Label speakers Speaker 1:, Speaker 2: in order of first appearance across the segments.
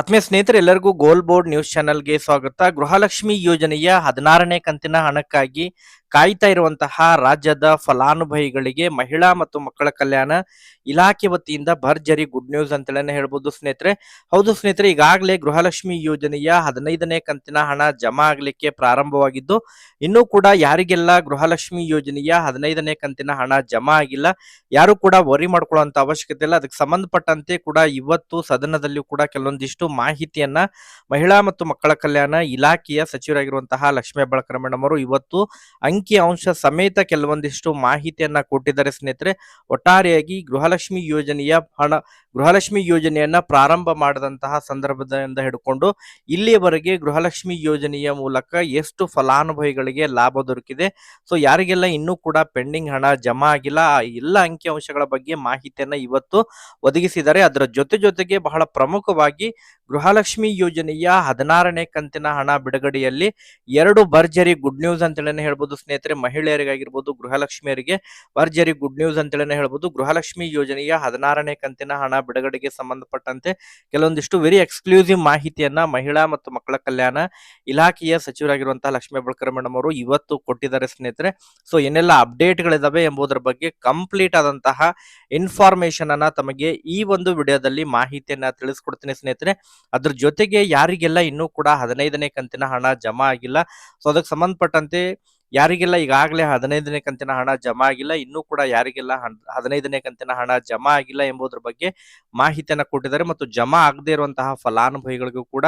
Speaker 1: ಆತ್ಮೀಯ ಸ್ನೇಹಿತರೆ ಎಲ್ಲರಿಗೂ ಗೋಲ್ ಬೋರ್ಡ್ ನ್ಯೂಸ್ ಚಾನೆಲ್ಗೆ ಸ್ವಾಗತ. ಗೃಹಲಕ್ಷ್ಮಿ ಯೋಜನೆಯ ಹದಿನಾರನೇ ಕಂತಿನ ಹಣಕ್ಕಾಗಿ ಕಾಯ್ತಾ ಇರುವಂತಹ ರಾಜ್ಯದ ಫಲಾನುಭವಿಗಳಿಗೆ ಮಹಿಳಾ ಮತ್ತು ಮಕ್ಕಳ ಕಲ್ಯಾಣ ಇಲಾಖೆ ವತಿಯಿಂದ ಭರ್ಜರಿ ಗುಡ್ ನ್ಯೂಸ್ ಅಂತೇಳಿ ಹೇಳ್ಬೋದು ಸ್ನೇಹಿತರೆ. ಹೌದು ಸ್ನೇಹಿತರೆ, ಈಗಾಗಲೇ ಗೃಹಲಕ್ಷ್ಮಿ ಯೋಜನೆಯ ಹದಿನೈದನೇ ಕಂತಿನ ಹಣ ಜಮಾ ಆಗಲಿಕ್ಕೆ ಪ್ರಾರಂಭವಾಗಿದ್ದು, ಇನ್ನೂ ಕೂಡ ಯಾರಿಗೆಲ್ಲ ಗೃಹಲಕ್ಷ್ಮಿ ಯೋಜನೆಯ ಹದಿನೈದನೇ ಕಂತಿನ ಹಣ ಜಮಾ ಆಗಿಲ್ಲ, ಯಾರು ಕೂಡ ವರಿ ಮಾಡ್ಕೊಳ್ಳುವಂತ ಅವಶ್ಯಕತೆ ಇಲ್ಲ. ಅದಕ್ಕೆ ಸಂಬಂಧಪಟ್ಟಂತೆ ಕೂಡ ಇವತ್ತು ಸದನದಲ್ಲಿ ಕೂಡ ಕೆಲವೊಂದಿಷ್ಟು ಮಾಹಿತಿಯನ್ನ ಮಹಿಳಾ ಮತ್ತು ಮಕ್ಕಳ ಕಲ್ಯಾಣ ಇಲಾಖೆಯ ಸಚಿವರಾಗಿರುವಂತಹ ಲಕ್ಷ್ಮೀ ಬಳಕರ ಮೇಡಮ್ ಅವರು ಇವತ್ತು ಅಂಕಿ ಅಂಶ ಸಮೇತ ಕೆಲವೊಂದಿಷ್ಟು ಮಾಹಿತಿಯನ್ನ ಕೊಟ್ಟಿದ್ದಾರೆ ಸ್ನೇಹಿತರೆ. ಒಟ್ಟಾರೆಯಾಗಿ ಗೃಹಲಕ್ಷ್ಮಿ ಯೋಜನೆಯ ಹಣ, ಗೃಹಲಕ್ಷ್ಮಿ ಯೋಜನೆಯನ್ನ ಪ್ರಾರಂಭ ಮಾಡಿದಂತಹ ಸಂದರ್ಭದಿಂದ ಹಿಡ್ಕೊಂಡು ಇಲ್ಲಿಯವರೆಗೆ ಗೃಹಲಕ್ಷ್ಮಿ ಯೋಜನೆಯ ಮೂಲಕ ಎಷ್ಟು ಫಲಾನುಭವಿಗಳಿಗೆ ಲಾಭ ದೊರಕಿದೆ. ಸೊ, ಯಾರಿಗೆಲ್ಲ ಇನ್ನೂ ಕೂಡ ಪೆಂಡಿಂಗ್ ಹಣ ಜಮಾ ಆಗಿಲ್ಲ, ಆ ಎಲ್ಲ ಅಂಕಿ ಅಂಶಗಳ ಬಗ್ಗೆ ಮಾಹಿತಿಯನ್ನ ಇವತ್ತು ಒದಗಿಸಿದ್ದಾರೆ. ಅದರ ಜೊತೆ ಜೊತೆಗೆ ಬಹಳ ಪ್ರಮುಖವಾಗಿ ಗೃಹಲಕ್ಷ್ಮಿ ಯೋಜನೆಯ ಹದಿನಾರನೇ ಕಂತಿನ ಹಣ ಬಿಡುಗಡೆಯಲ್ಲಿ ಎರಡು ಭರ್ಜರಿ ಗುಡ್ ನ್ಯೂಸ್ ಅಂತೇಳಿ ಹೇಳ್ಬೋದು ಸ್ನೇಹಿತರೆ, ಮಹಿಳೆಯರಿಗಾಗಿರ್ಬೋದು, ಗೃಹಲಕ್ಷ್ಮಿಯರಿಗೆ ಭರ್ಜರಿ ಗುಡ್ ನ್ಯೂಸ್ ಅಂತೇಳಿ ಹೇಳ್ಬೋದು, ಗೃಹಲಕ್ಷ್ಮಿ ಯೋಜನೆಯ ಹದಿನಾರನೇ ಕಂತಿನ ಹಣ ಬಿಡುಗಡೆಗೆ ಸಂಬಂಧಪಟ್ಟಂತೆ ಕೆಲವೊಂದಿಷ್ಟು ವೆರಿ ಎಕ್ಸ್ಕ್ಲೂಸಿವ್ ಮಾಹಿತಿಯನ್ನ ಮಹಿಳಾ ಮತ್ತು ಮಕ್ಕಳ ಕಲ್ಯಾಣ ಇಲಾಖೆಯ ಸಚಿವರಾಗಿರುವಂತಹ ಲಕ್ಷ್ಮೀ ಬಳ್ಕರ್ ಮೇಡಮ್ ಅವರು ಇವತ್ತು ಕೊಟ್ಟಿದ್ದಾರೆ ಸ್ನೇಹಿತರೆ. ಸೊ ಏನೆಲ್ಲ ಅಪ್ಡೇಟ್ಗಳಿದಾವೆ ಎಂಬುದರ ಬಗ್ಗೆ ಕಂಪ್ಲೀಟ್ ಆದಂತಹ ಇನ್ಫಾರ್ಮೇಶನ್ ಅನ್ನ ತಮಗೆ ಈ ಒಂದು ವಿಡಿಯೋದಲ್ಲಿ ಮಾಹಿತಿಯನ್ನ ತಿಳಿಸ್ಕೊಡ್ತೀನಿ ಸ್ನೇಹಿತರೆ. ಅದ್ರ ಜೊತೆಗೆ ಯಾರಿಗೆಲ್ಲ ಇನ್ನೂ ಕೂಡ ಹದಿನೈದನೇ ಕಂತಿನ ಹಣ ಜಮಾ ಆಗಿಲ್ಲ. ಸೊ ಅದಕ್ಕೆ ಸಂಬಂಧಪಟ್ಟಂತೆ ಯಾರಿಗೆಲ್ಲ ಈಗಾಗಲೇ ಹದಿನೈದನೇ ಕಂತಿನ ಹಣ ಜಮಾ ಆಗಿಲ್ಲ, ಇನ್ನೂ ಕೂಡ ಯಾರಿಗೆಲ್ಲ ಹದಿನೈದನೇ ಕಂತಿನ ಹಣ ಜಮಾ ಆಗಿಲ್ಲ ಎಂಬುದರ ಬಗ್ಗೆ ಮಾಹಿತಿಯನ್ನು ಕೊಟ್ಟಿದ್ದಾರೆ. ಮತ್ತು ಜಮಾ ಆಗದೇ ಇರುವಂತಹ ಫಲಾನುಭವಿಗಳಿಗೂ ಕೂಡ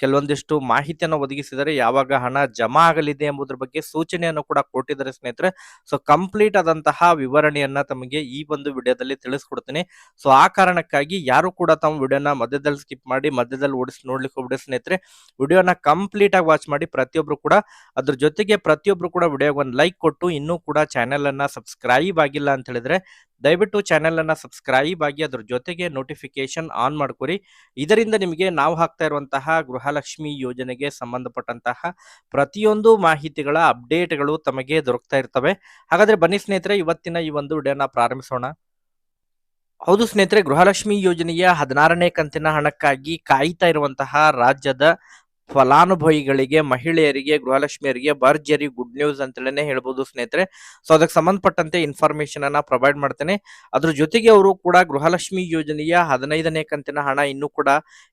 Speaker 1: ಕೆಲವೊಂದಿಷ್ಟು ಮಾಹಿತಿಯನ್ನು ಒದಗಿಸಿದರೆ ಯಾವಾಗ ಹಣ ಜಮಾ ಆಗಲಿದೆ ಎಂಬುದರ ಬಗ್ಗೆ ಸೂಚನೆಯನ್ನು ಕೂಡ ಕೊಟ್ಟಿದ್ದಾರೆ ಸ್ನೇಹಿತರೆ. ಸೊ ಕಂಪ್ಲೀಟ್ ಆದಂತಹ ವಿವರಣೆಯನ್ನ ತಮಗೆ ಈ ಒಂದು ವಿಡಿಯೋದಲ್ಲಿ ತಿಳಿಸ್ಕೊಡ್ತೀನಿ. ಸೊ ಆ ಕಾರಣಕ್ಕಾಗಿ ಯಾರು ಕೂಡ ತಮ್ಮ ವಿಡಿಯೋನ ಮಧ್ಯದಲ್ಲಿ ಸ್ಕಿಪ್ ಮಾಡಿ ಮಧ್ಯದಲ್ಲಿ ಓಡಿಸಿ ನೋಡ್ಲಿಕ್ಕೆ ಹೋಗ್ಬಿಡಿ ಸ್ನೇಹಿತರೆ. ವಿಡಿಯೋನ ಕಂಪ್ಲೀಟ್ ಆಗಿ ವಾಚ್ ಮಾಡಿ ಪ್ರತಿಯೊಬ್ರು ಕೂಡ, ಅದ್ರ ಜೊತೆಗೆ ಪ್ರತಿಯೊಬ್ರು ಕೂಡ ವಿಡಿಯೋಗೆ ಒಂದು ಲೈಕ್ ಕೊಟ್ಟು ಇನ್ನೂ ಕೂಡ ಚಾನೆಲ್ ಅನ್ನ ಸಬ್ಸ್ಕ್ರೈಬ್ ಆಗಿಲ್ಲ ಅಂತ ಹೇಳಿದ್ರೆ ದಯವಿಟ್ಟು ಚಾನೆಲ್ ಅನ್ನ ಸಬ್ಸ್ಕ್ರೈಬ್ ಆಗಿ ಅದ್ರ ಜೊತೆಗೆ ನೋಟಿಫಿಕೇಶನ್ ಆನ್ ಮಾಡ್ಕೊರಿ. ಇದರಿಂದ ನಿಮಗೆ ನಾವು ಹಾಕ್ತಾ ಇರುವಂತಹ ಗೃಹಲಕ್ಷ್ಮಿ ಯೋಜನೆಗೆ ಸಂಬಂಧಪಟ್ಟಂತಹ ಪ್ರತಿಯೊಂದು ಮಾಹಿತಿಗಳ ಅಪ್ಡೇಟ್ಗಳು ತಮಗೆ ದೊರಕ್ತಾ ಇರ್ತವೆ. ಹಾಗಾದ್ರೆ ಬನ್ನಿ ಸ್ನೇಹಿತರೆ, ಇವತ್ತಿನ ಈ ಒಂದು ವಿಡಿಯೋನ ಪ್ರಾರಂಭಿಸೋಣ. ಹೌದು ಸ್ನೇಹಿತರೆ, ಗೃಹಲಕ್ಷ್ಮಿ ಯೋಜನೆಯ ಹದಿನಾರನೇ ಕಂತಿನ ಹಣಕ್ಕಾಗಿ ಕಾಯ್ತಾ ಇರುವಂತಹ ರಾಜ್ಯದ ಫಲಾನುಭವಿಗಳಿಗೆ, ಮಹಿಳೆಯರಿಗೆ, ಗೃಹಲಕ್ಷ್ಮಿಯರಿಗೆ ಭರ್ಜರಿ ಗುಡ್ ನ್ಯೂಸ್ ಅಂತೇಳಿ ಹೇಳ್ಬೋದು ಸ್ನೇಹಿತರೆ. ಸೊ ಅದಕ್ಕೆ ಸಂಬಂಧಪಟ್ಟಂತೆ ಇನ್ಫಾರ್ಮೇಶನ್ ಅನ್ನ ಪ್ರೊವೈಡ್ ಮಾಡ್ತೇನೆ. ಅದ್ರ ಜೊತೆಗೆ ಅವರು ಕೂಡ ಗೃಹಲಕ್ಷ್ಮಿ ಯೋಜನೆಯ ಹದಿನೈದನೇ ಕಂತಿನ ಹಣ ಇನ್ನೂ ಕೂಡ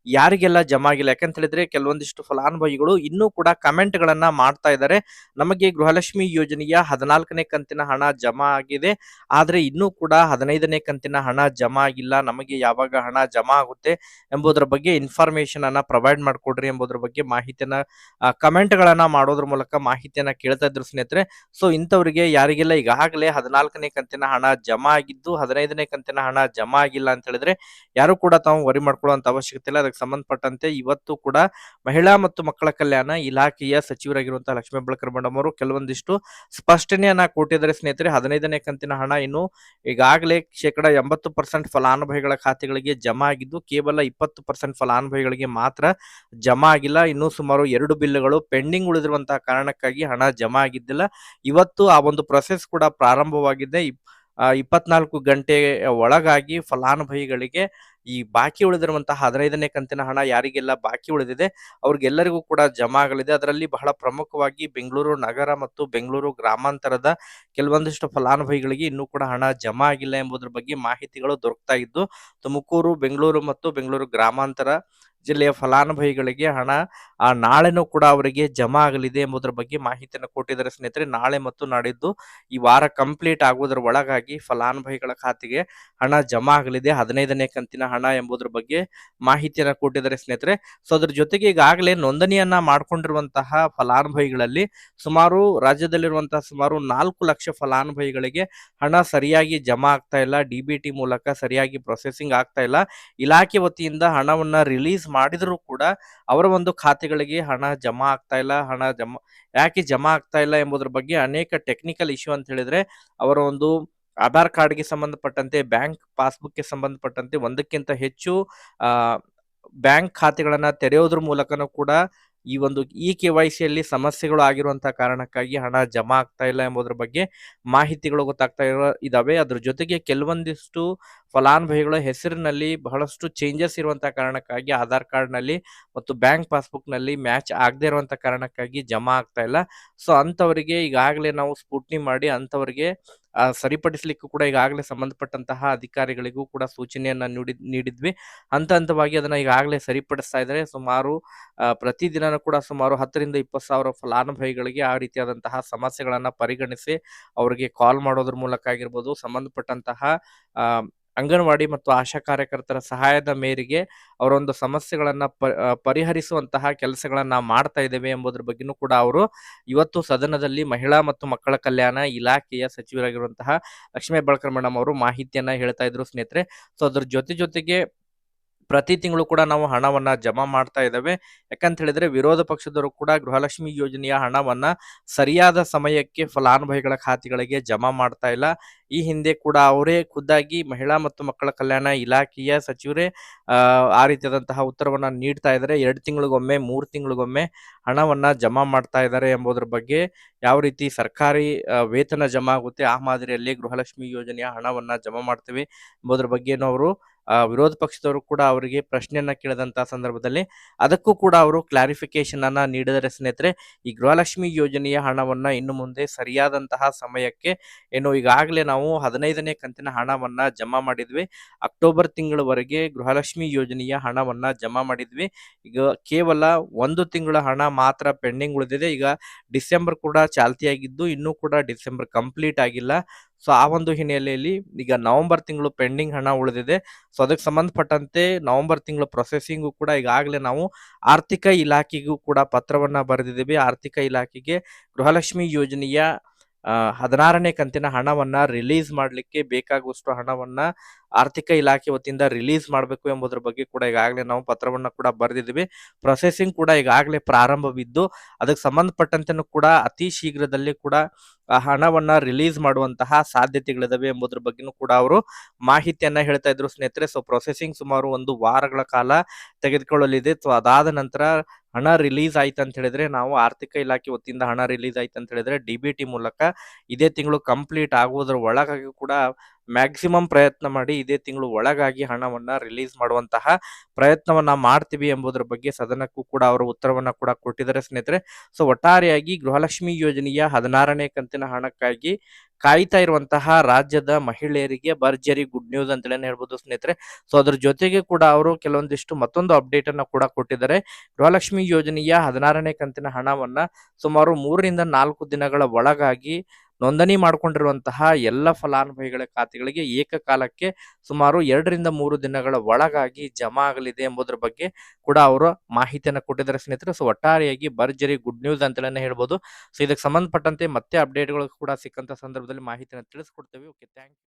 Speaker 1: ಯಾರಿಗೆಲ್ಲ ಜಮಾ ಆಗಿಲ್ಲ. ಯಾಕಂತ ಹೇಳಿದ್ರೆ ಕೆಲವೊಂದಿಷ್ಟು ಫಲಾನುಭವಿಗಳು ಇನ್ನೂ ಕೂಡ ಕಮೆಂಟ್ ಗಳನ್ನ ಮಾಡ್ತಾ ಇದ್ದಾರೆ. ನಮಗೆ ಗೃಹಲಕ್ಷ್ಮಿ ಯೋಜನೆಯ ಹದಿನಾಲ್ಕನೇ ಕಂತಿನ ಹಣ ಜಮಾ ಆಗಿದೆ. ಆದ್ರೆ ಇನ್ನೂ ಕೂಡ ಹದಿನೈದನೇ ಕಂತಿನ ಹಣ ಜಮಾ ಆಗಿಲ್ಲ. ನಮಗೆ ಯಾವಾಗ ಹಣ ಜಮಾ ಆಗುತ್ತೆ ಎಂಬುದರ ಬಗ್ಗೆ ಇನ್ಫಾರ್ಮೇಶನ್ ಅನ್ನ ಪ್ರೊವೈಡ್ ಮಾಡ್ಕೊಡ್ರಿ ಎಂಬುದರ ಬಗ್ಗೆ ಮಾಹಿತಿಯನ್ನ ಕಮೆಂಟ್ ಗಳನ್ನ ಮಾಡೋದ್ರ ಮೂಲಕ ಮಾಹಿತಿಯನ್ನ ಕೇಳ್ತಾ ಇದ್ರು ಸ್ನೇಹಿತರೆ. ಸೊ, ಇಂಥವ್ರಿಗೆ ಯಾರಿಗೆಲ್ಲ ಈಗಾಗಲೇ ಹದಿನಾಲ್ಕನೇ ಕಂತಿನ ಹಣ ಜಮಾ ಆಗಿದ್ದು, ಹದಿನೈದನೇ ಕಂತಿನ ಹಣ ಜಮಾ ಆಗಿಲ್ಲ ಅಂತ ಹೇಳಿದ್ರೆ, ಯಾರು ಕೂಡ ತಾವು ವರಿ ಮಾಡ್ಕೊಳ್ಳುವಂತ ಅವಶ್ಯಕತೆ ಇಲ್ಲ. ಅದಕ್ಕೆ ಸಂಬಂಧಪಟ್ಟಂತೆ ಇವತ್ತು ಕೂಡ ಮಹಿಳಾ ಮತ್ತು ಮಕ್ಕಳ ಕಲ್ಯಾಣ ಇಲಾಖೆಯ ಸಚಿವರಾಗಿರುವಂತಹ ಲಕ್ಷ್ಮೀ ಬಳಕರ ಮೇಡಮ್ ಅವರು ಕೆಲವೊಂದಿಷ್ಟು ಸ್ಪಷ್ಟನೆಯನ್ನ ಕೊಟ್ಟಿದ್ದಾರೆ ಸ್ನೇಹಿತರೆ. ಹದಿನೈದನೇ ಕಂತಿನ ಹಣ ಇನ್ನು ಈಗಾಗಲೇ ಶೇಕಡ ಎಂಬತ್ತು ಪರ್ಸೆಂಟ್ ಫಲಾನುಭವಿಗಳ ಖಾತೆಗಳಿಗೆ ಜಮಾ ಆಗಿದ್ದು, ಕೇವಲ ಇಪ್ಪತ್ತು ಪರ್ಸೆಂಟ್ ಫಲಾನುಭವಿಗಳಿಗೆ ಮಾತ್ರ ಜಮಾ ಆಗಿಲ್ಲ. ಇನ್ನು ಸುಮಾರು ಎರಡು ಬಿಲ್ಗಳು ಪೆಂಡಿಂಗ್ ಉಳಿದಿರುವಂತಹ ಕಾರಣಕ್ಕಾಗಿ ಹಣ ಜಮಾ ಆಗಿದ್ದಿಲ್ಲ. ಇವತ್ತು ಆ ಒಂದು ಪ್ರೊಸೆಸ್ ಕೂಡ ಪ್ರಾರಂಭವಾಗಿದೆ. ಇಪ್ಪತ್ನಾಲ್ಕು ಗಂಟೆ ಒಳಗಾಗಿ ಫಲಾನುಭವಿಗಳಿಗೆ ಈ ಬಾಕಿ ಉಳಿದಿರುವಂತಹ ಹದಿನೈದನೇ ಕಂತಿನ ಹಣ ಯಾರಿಗೆಲ್ಲ ಬಾಕಿ ಉಳಿದಿದೆ, ಅವ್ರಿಗೆಲ್ಲರಿಗೂ ಕೂಡ ಜಮಾ ಆಗಲಿದೆ. ಅದರಲ್ಲಿ ಬಹಳ ಪ್ರಮುಖವಾಗಿ ಬೆಂಗಳೂರು ನಗರ ಮತ್ತು ಬೆಂಗಳೂರು ಗ್ರಾಮಾಂತರದ ಕೆಲವೊಂದಿಷ್ಟು ಫಲಾನುಭವಿಗಳಿಗೆ ಇನ್ನೂ ಕೂಡ ಹಣ ಜಮಾ ಆಗಿಲ್ಲ ಎಂಬುದರ ಬಗ್ಗೆ ಮಾಹಿತಿಗಳು ದೊರಕ್ತಾ ಇದ್ದು, ತುಮಕೂರು, ಬೆಂಗಳೂರು ಮತ್ತು ಬೆಂಗಳೂರು ಗ್ರಾಮಾಂತರ ಜಿಲ್ಲೆಯ ಫಲಾನುಭವಿಗಳಿಗೆ ಹಣ ಆ ನಾಳೆನೂ ಕೂಡ ಅವರಿಗೆ ಜಮಾ ಆಗಲಿದೆ ಎಂಬುದರ ಬಗ್ಗೆ ಮಾಹಿತಿಯನ್ನು ಕೊಟ್ಟಿದ್ದಾರೆ ಸ್ನೇಹಿತರೆ. ನಾಳೆ ಮತ್ತು ನಾಡಿದ್ದು ಈ ವಾರ ಕಂಪ್ಲೀಟ್ ಆಗುವುದರ ಒಳಗಾಗಿ ಫಲಾನುಭವಿಗಳ ಖಾತೆಗೆ ಹಣ ಜಮಾ ಆಗಲಿದೆ. ಹದಿನೈದನೇ ಕಂತಿನ ಹಣ ಎಂಬುದ್ರ ಬಗ್ಗೆ ಮಾಹಿತಿಯನ್ನ ಕೊಟ್ಟಿದ್ದಾರೆ ಸ್ನೇಹಿತರೆ. ಸೊ ಅದ್ರ ಜೊತೆಗೆ ಈಗಾಗಲೇ ನೋಂದಣಿಯನ್ನ ಮಾಡ್ಕೊಂಡಿರುವಂತಹ ಫಲಾನುಭವಿಗಳಲ್ಲಿ ಸುಮಾರು ರಾಜ್ಯದಲ್ಲಿರುವಂತಹ ಸುಮಾರು ನಾಲ್ಕು ಲಕ್ಷ ಫಲಾನುಭವಿಗಳಿಗೆ ಹಣ ಸರಿಯಾಗಿ ಜಮಾ ಆಗ್ತಾ ಇಲ್ಲ, ಡಿ ಬಿ ಟಿ ಮೂಲಕ ಸರಿಯಾಗಿ ಪ್ರೊಸೆಸಿಂಗ್ ಆಗ್ತಾ ಇಲ್ಲ. ಇಲಾಖೆ ವತಿಯಿಂದ ಹಣವನ್ನ ರಿಲೀಸ್ ಮಾಡಿದರೂ ಕೂಡ ಅವರ ಒಂದು ಖಾತೆಗಳಿಗೆ ಹಣ ಜಮಾ ಆಗ್ತಾ ಇಲ್ಲ, ಹಣ ಜಮಾ, ಯಾಕೆ ಜಮಾ ಆಗ್ತಾ ಇಲ್ಲ ಎಂಬುದರ ಬಗ್ಗೆ ಅನೇಕ ಟೆಕ್ನಿಕಲ್ ಇಶ್ಯೂ ಅಂತ ಹೇಳಿದ್ರೆ, ಅವರ ಒಂದು ಆಧಾರ್ ಕಾರ್ಡ್ಗೆ ಸಂಬಂಧಪಟ್ಟಂತೆ, ಬ್ಯಾಂಕ್ ಪಾಸ್ಬುಕ್ಗೆ ಸಂಬಂಧಪಟ್ಟಂತೆ ಒಂದಕ್ಕಿಂತ ಹೆಚ್ಚು ಬ್ಯಾಂಕ್ ಖಾತೆಗಳನ್ನು ತೆರೆಯೋದ್ರ ಮೂಲಕನೂ ಕೂಡ ಈ ಒಂದು ಇ ಕೆ ವೈ ಸಿಯಲ್ಲಿ ಸಮಸ್ಯೆಗಳು ಆಗಿರುವಂತಹ ಕಾರಣಕ್ಕಾಗಿ ಹಣ ಜಮಾ ಆಗ್ತಾ ಇಲ್ಲ ಎಂಬುದರ ಬಗ್ಗೆ ಮಾಹಿತಿಗಳು ಗೊತ್ತಾಗ್ತಾ ಇರೋ ಇದಾವೆ. ಅದ್ರ ಜೊತೆಗೆ ಕೆಲವೊಂದಿಷ್ಟು ಫಲಾನುಭವಿಗಳ ಹೆಸರಿನಲ್ಲಿ ಬಹಳಷ್ಟು ಚೇಂಜಸ್ ಇರುವಂತಹ ಕಾರಣಕ್ಕಾಗಿ ಆಧಾರ್ ಕಾರ್ಡ್ನಲ್ಲಿ ಮತ್ತು ಬ್ಯಾಂಕ್ ಪಾಸ್ಬುಕ್ನಲ್ಲಿ ಮ್ಯಾಚ್ ಆಗದೆ ಇರುವಂತ ಕಾರಣಕ್ಕಾಗಿ ಜಮಾ ಆಗ್ತಾ ಇಲ್ಲ. ಸೊ ಅಂತವರಿಗೆ ಈಗಾಗಲೇ ನಾವು ಸ್ಪೂಟ್ನಿ ಮಾಡಿ ಅಂತವರಿಗೆ ಸರಿಪಡಿಸಲಿಕ್ಕೂ ಕೂಡ ಈಗಾಗಲೇ ಸಂಬಂಧಪಟ್ಟಂತಹ ಅಧಿಕಾರಿಗಳಿಗೂ ಕೂಡ ಸೂಚನೆಯನ್ನ ನೀಡಿ, ನೀಡಿದ್ವಿ. ಹಂತ ಹಂತವಾಗಿ ಅದನ್ನ ಈಗಾಗಲೇ ಸರಿಪಡಿಸ್ತಾ ಇದ್ದಾರೆ. ಸುಮಾರು ಪ್ರತಿದಿನ ಕೂಡ ಸುಮಾರು ಹತ್ತರಿಂದ ಇಪ್ಪತ್ತು ಸಾವಿರ ಫಲಾನುಭವಿಗಳಿಗೆ ಆ ರೀತಿಯಾದಂತಹ ಸಮಸ್ಯೆಗಳನ್ನು ಪರಿಗಣಿಸಿ ಅವರಿಗೆ ಕಾಲ್ ಮಾಡೋದ್ರ ಮೂಲಕ ಆಗಿರ್ಬೋದು, ಸಂಬಂಧಪಟ್ಟಂತಹ ಅಂಗನವಾಡಿ ಮತ್ತು ಆಶಾ ಕಾರ್ಯಕರ್ತರ ಸಹಾಯದ ಮೇರೆಗೆ ಅವರೊಂದು ಸಮಸ್ಯೆಗಳನ್ನ ಪರಿಹರಿಸುವಂತಹ ಕೆಲಸಗಳನ್ನ ಮಾಡ್ತಾ ಇದ್ದೇವೆ ಎಂಬುದ್ರ ಬಗ್ಗೆನೂ ಕೂಡ ಅವರು ಇವತ್ತು ಸದನದಲ್ಲಿ ಮಹಿಳಾ ಮತ್ತು ಮಕ್ಕಳ ಕಲ್ಯಾಣ ಇಲಾಖೆಯ ಸಚಿವರಾಗಿರುವಂತಹ ಲಕ್ಷ್ಮೀ ಬಳಕರ್ ಮೇಡಮ್ ಅವರು ಮಾಹಿತಿಯನ್ನ ಹೇಳ್ತಾ ಇದ್ರು ಸ್ನೇಹಿತರೆ. ಸೊ ಅದ್ರ ಜೊತೆ ಜೊತೆಗೆ ಪ್ರತಿ ತಿಂಗಳು ಕೂಡ ನಾವು ಹಣವನ್ನ ಜಮಾ ಮಾಡ್ತಾ ಇದ್ದಾವೆ. ಯಾಕಂತ ಹೇಳಿದ್ರೆ ವಿರೋಧ ಪಕ್ಷದವರು ಕೂಡ ಗೃಹಲಕ್ಷ್ಮಿ ಯೋಜನೆಯ ಹಣವನ್ನ ಸರಿಯಾದ ಸಮಯಕ್ಕೆ ಫಲಾನುಭವಿಗಳ ಖಾತೆಗಳಿಗೆ ಜಮಾ ಮಾಡ್ತಾ ಇಲ್ಲ. ಈ ಹಿಂದೆ ಕೂಡ ಅವರೇ ಖುದ್ದಾಗಿ ಮಹಿಳಾ ಮತ್ತು ಮಕ್ಕಳ ಕಲ್ಯಾಣ ಇಲಾಖೆಯ ಸಚಿವರೇ ಆ, ರೀತಿಯಾದಂತಹ ಉತ್ತರವನ್ನ ನೀಡ್ತಾ ಇದ್ದಾರೆ. ಎರಡು ತಿಂಗಳಿಗೊಮ್ಮೆ ಮೂರು ತಿಂಗಳಿಗೊಮ್ಮೆ ಹಣವನ್ನ ಜಮಾ ಮಾಡ್ತಾ ಇದ್ದಾರೆ ಎಂಬುದರ ಬಗ್ಗೆ ಯಾವ ರೀತಿ ಸರ್ಕಾರಿ ವೇತನ ಜಮಾ ಆಗುತ್ತೆ ಆ ಮಾದರಿಯಲ್ಲಿ ಗೃಹಲಕ್ಷ್ಮಿ ಯೋಜನೆಯ ಹಣವನ್ನ ಜಮಾ ಮಾಡ್ತೀವಿ ಎಂಬುದರ ಬಗ್ಗೆನೂ ಅವರು ವಿರೋಧ ಪಕ್ಷದವರು ಕೂಡ ಅವರಿಗೆ ಪ್ರಶ್ನೆಯನ್ನ ಕೇಳಿದಂತಹ ಸಂದರ್ಭದಲ್ಲಿ ಅದಕ್ಕೂ ಕೂಡ ಅವರು ಕ್ಲಾರಿಫಿಕೇಶನ್ ಅನ್ನ ನೀಡಿದರೆ ಸ್ನೇಹಿತರೆ. ಈ ಗೃಹಲಕ್ಷ್ಮಿ ಯೋಜನೆಯ ಹಣವನ್ನ ಇನ್ನು ಮುಂದೆ ಸರಿಯಾದಂತಹ ಸಮಯಕ್ಕೆ ಏನು ಈಗಾಗಲೇ ನಾವು ಹದಿನೈದನೇ ಕಂತಿನ ಹಣವನ್ನ ಜಮಾ ಮಾಡಿದ್ವಿ. ಅಕ್ಟೋಬರ್ ತಿಂಗಳವರೆಗೆ ಗೃಹಲಕ್ಷ್ಮಿ ಯೋಜನೆಯ ಹಣವನ್ನ ಜಮಾ ಮಾಡಿದ್ವಿ. ಈಗ ಕೇವಲ ಒಂದು ತಿಂಗಳ ಹಣ ಮಾತ್ರ ಪೆಂಡಿಂಗ್ ಉಳಿದಿದೆ. ಈಗ ಡಿಸೆಂಬರ್ ಕೂಡ ಚಾಲ್ತಿಯಾಗಿದ್ದು ಇನ್ನೂ ಕೂಡ ಡಿಸೆಂಬರ್ ಕಂಪ್ಲೀಟ್ ಆಗಿಲ್ಲ. ಸೊ ಆ ಒಂದು ಹಿನ್ನೆಲೆಯಲ್ಲಿ ಈಗ ನವೆಂಬರ್ ತಿಂಗಳು ಪೆಂಡಿಂಗ್ ಹಣ ಉಳಿದಿದೆ. ಸೊ ಅದಕ್ಕೆ ಸಂಬಂಧಪಟ್ಟಂತೆ ನವೆಂಬರ್ ತಿಂಗಳು ಪ್ರೊಸೆಸಿಂಗು ಕೂಡ ಈಗಾಗಲೇ ನಾವು ಆರ್ಥಿಕ ಇಲಾಖೆಗೂ ಕೂಡ ಪತ್ರವನ್ನ ಬರೆದಿದ್ದೀವಿ. ಆರ್ಥಿಕ ಇಲಾಖೆಗೆ ಗೃಹಲಕ್ಷ್ಮಿ ಯೋಜನೆಯ ಹದಿನಾರನೇ ಕಂತಿನ ಹಣವನ್ನ ರಿಲೀಸ್ ಮಾಡಲಿಕ್ಕೆ ಬೇಕಾಗುವಷ್ಟು ಹಣವನ್ನ ಆರ್ಥಿಕ ಇಲಾಖೆ ವತಿಯಿಂದ ರಿಲೀಸ್ ಮಾಡಬೇಕು ಎಂಬುದರ ಬಗ್ಗೆ ಕೂಡ ಈಗಾಗಲೇ ನಾವು ಪತ್ರವನ್ನ ಕೂಡ ಬರೆದಿದ್ದೀವಿ. ಪ್ರೊಸೆಸಿಂಗ್ ಕೂಡ ಈಗಾಗಲೇ ಪ್ರಾರಂಭವಿದ್ದು ಅದಕ್ಕೆ ಸಂಬಂಧಪಟ್ಟಂತೆನೂ ಕೂಡ ಅತಿ ಶೀಘ್ರದಲ್ಲಿ ಕೂಡ ಹಣವನ್ನ ರಿಲೀಸ್ ಮಾಡುವಂತಹ ಸಾಧ್ಯತೆಗಳಿದಾವೆ ಎಂಬುದ್ರ ಬಗ್ಗೆನೂ ಕೂಡ ಅವರು ಮಾಹಿತಿಯನ್ನ ಹೇಳ್ತಾ ಇದ್ರು ಸ್ನೇಹಿತರೆ. ಸೊ ಪ್ರೊಸೆಸಿಂಗ್ ಸುಮಾರು ಒಂದು ವಾರಗಳ ಕಾಲ ತೆಗೆದುಕೊಳ್ಳಲಿದೆ. ಸೊ ಅದಾದ ನಂತರ ಹಣ ರಿಲೀಸ್ ಆಯ್ತು ಅಂತ ಹೇಳಿದ್ರೆ ನಾವು ಆರ್ಥಿಕ ಇಲಾಖೆ ವತಿಯಿಂದ ಹಣ ರಿಲೀಸ್ ಆಯ್ತು ಅಂತ ಹೇಳಿದ್ರೆ ಡಿ ಮೂಲಕ ಇದೇ ತಿಂಗಳು ಕಂಪ್ಲೀಟ್ ಆಗುವುದರ ಒಳಗಾಗಿ ಕೂಡ ಮ್ಯಾಕ್ಸಿಮಮ್ ಪ್ರಯತ್ನ ಮಾಡಿ ಇದೇ ತಿಂಗಳು ಒಳಗಾಗಿ ಹಣವನ್ನ ರಿಲೀಸ್ ಮಾಡುವಂತಹ ಪ್ರಯತ್ನವನ್ನ ಮಾಡ್ತೀವಿ ಎಂಬುದರ ಬಗ್ಗೆ ಸದನಕ್ಕೂ ಕೂಡ ಅವರು ಉತ್ತರವನ್ನ ಕೂಡ ಕೊಟ್ಟಿದ್ದಾರೆ ಸ್ನೇಹಿತರೆ. ಸೊ ಒಟ್ಟಾರೆಯಾಗಿ ಗೃಹಲಕ್ಷ್ಮಿ ಯೋಜನೆಯ ಹದಿನಾರನೇ ಕಂತಿನ ಹಣಕ್ಕಾಗಿ ಕಾಯ್ತಾ ಇರುವಂತಹ ರಾಜ್ಯದ ಮಹಿಳೆಯರಿಗೆ ಭರ್ಜರಿ ಗುಡ್ ನ್ಯೂಸ್ ಅಂತೇಳಿ ಹೇಳ್ಬೋದು ಸ್ನೇಹಿತರೆ. ಸೊ ಅದ್ರ ಜೊತೆಗೆ ಕೂಡ ಅವರು ಕೆಲವೊಂದಿಷ್ಟು ಮತ್ತೊಂದು ಅಪ್ಡೇಟ್ ಅನ್ನ ಕೂಡ ಕೊಟ್ಟಿದ್ದಾರೆ. ಗೃಹಲಕ್ಷ್ಮಿ ಯೋಜನೆಯ ಹದಿನಾರನೇ ಕಂತಿನ ಹಣವನ್ನ ಸುಮಾರು ಮೂರರಿಂದ ನಾಲ್ಕು ದಿನಗಳ ಒಳಗಾಗಿ ನೋಂದಣಿ ಮಾಡಿಕೊಂಡಿರುವಂತಹ ಎಲ್ಲ ಫಲಾನುಭವಿಗಳ ಖಾತೆಗಳಿಗೆ ಏಕಕಾಲಕ್ಕೆ ಸುಮಾರು ಎರಡರಿಂದ ಮೂರು ದಿನಗಳ ಒಳಗಾಗಿ ಜಮಾ ಆಗಲಿದೆ ಎಂಬುದರ ಬಗ್ಗೆ ಕೂಡ ಅವರು ಮಾಹಿತಿಯನ್ನು ಕೊಟ್ಟಿದ್ದಾರೆ ಸ್ನೇಹಿತರೆ. ಸೊ ಒಟ್ಟಾರೆಯಾಗಿ ಭರ್ಜರಿ ಗುಡ್ ನ್ಯೂಸ್ ಅಂತಲೇ ಹೇಳ್ಬೋದು. ಸೊ ಇದಕ್ಕೆ ಸಂಬಂಧಪಟ್ಟಂತೆ ಮತ್ತೆ ಅಪ್ಡೇಟ್ಗಳು ಕೂಡ ಸಿಕ್ಕಂತ ಸಂದರ್ಭದಲ್ಲಿ ಮಾಹಿತಿಯನ್ನು ತಿಳಿಸ್ಕೊಡ್ತೇವೆ. Okay thank you